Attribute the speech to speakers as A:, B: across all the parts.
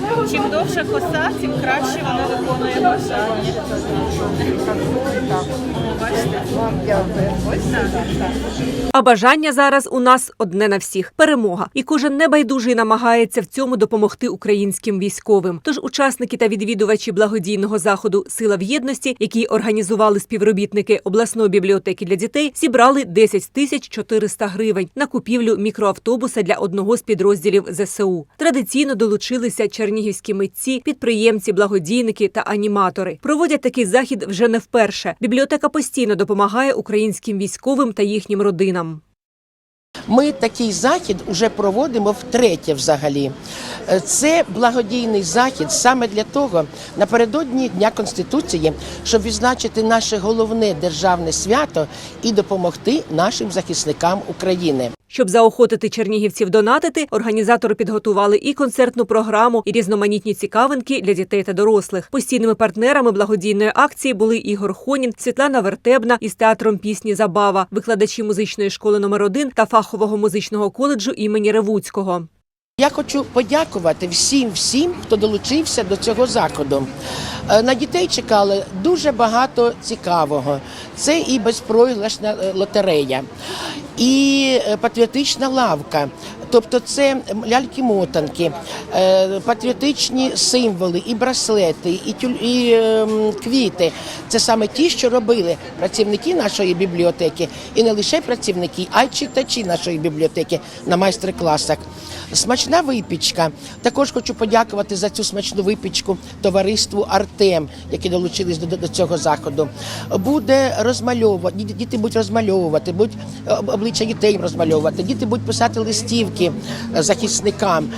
A: Бачите, чим довша коса, тим краще вона виконує бажання.
B: А бажання зараз у нас одне на всіх перемога. І кожен небайдужий намагається в цьому допомогти українським військовим. Тож учасники та відвідувачі благодійного заходу Сила в єдності, який організували співробітники обласної бібліотеки для дітей, зібрали 10 тисяч 400 гривень на купівлю мікроавтобуса для одного з підрозділів ЗСУ. Традиційно долучилися чернігівські митці, підприємці, благодійники та аніматори. Проводять такий захід вже не вперше. Бібліотека постійно допомагає українським військовим та їхнім родинам.
C: Ми такий захід вже проводимо втретє взагалі. Е, Це благодійний захід саме для того, напередодні Дня Конституції, щоб відзначити наше головне державне свято і допомогти нашим захисникам України.
B: Щоб заохотити чернігівців донатити, організатори підготували і концертну програму, і різноманітні цікавинки для дітей та дорослих. Постійними партнерами благодійної акції були Ігор Хонін, Світлана Вертебна із театром пісні Забава, викладачі музичної школи номер 1 та фахового музичного коледжу імені Ревуцького.
C: Я хочу подякувати всім, всім, хто долучився до цього заходу. Е, На дітей чекали дуже багато цікавого. Це і безпроіграшна е, лотерея, і е, патріотична лавка. Тобто це ляльки-мотанки, е, патріотичні символи, і браслети, і, тюль, і ем, квіти. Це саме ті, що робили працівники нашої бібліотеки, і не лише працівники, а й читачі нашої бібліотеки на майстер-класах. Смачна випічка. Також хочу подякувати за цю смачну випічку товариству Артем, які долучились до, до цього заходу. Буде розмальовувати, діти, будуть розмальовувати, будуть е, обличчя дітей розмальовувати, діти будуть писати листівки е, захисникам.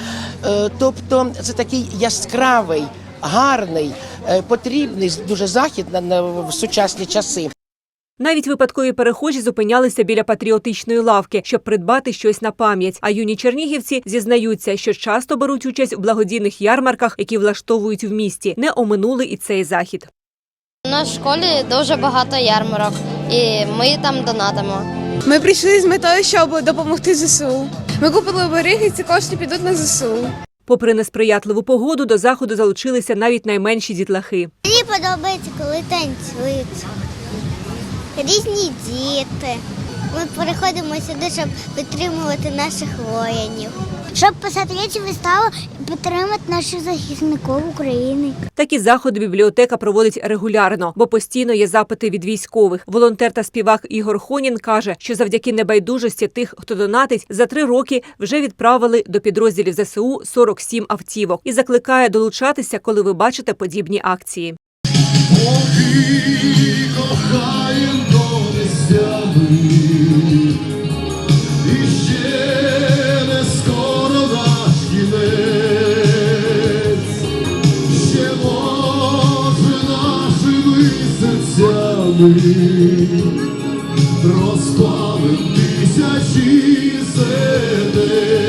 C: Е, Тобто це такий яскравий, гарний, е, потрібний дуже захід на, на в сучасні часи.
B: Навіть випадкові перехожі зупинялися біля патріотичної лавки, щоб придбати щось на пам'ять. А юні чернігівці зізнаються, що часто беруть участь у благодійних ярмарках, які влаштовують в місті. Не оминули і цей захід.
D: У нас в школі дуже багато ярмарок, і ми там донатимо.
E: Ми прийшли з метою, щоб допомогти ЗСУ. Ми купили обереги, і ці кошти підуть на ЗСУ.
B: Попри несприятливу погоду, до заходу залучилися навіть найменші дітлахи.
F: Мені подобається, коли танцюють. Різні діти. Ми переходимо сюди, щоб підтримувати наших воїнів. Щоб писати речі виставу і підтримати наших захисників України.
B: Такі заходи бібліотека проводить регулярно, бо постійно є запити від військових. Волонтер та співак Ігор Хонін каже, що завдяки небайдужості тих, хто донатить, за три роки вже відправили до підрозділів ЗСУ 47 автівок і закликає долучатися, коли ви бачите подібні акції.
G: кохаєм до нестями, Вони розпали тисячі сетей.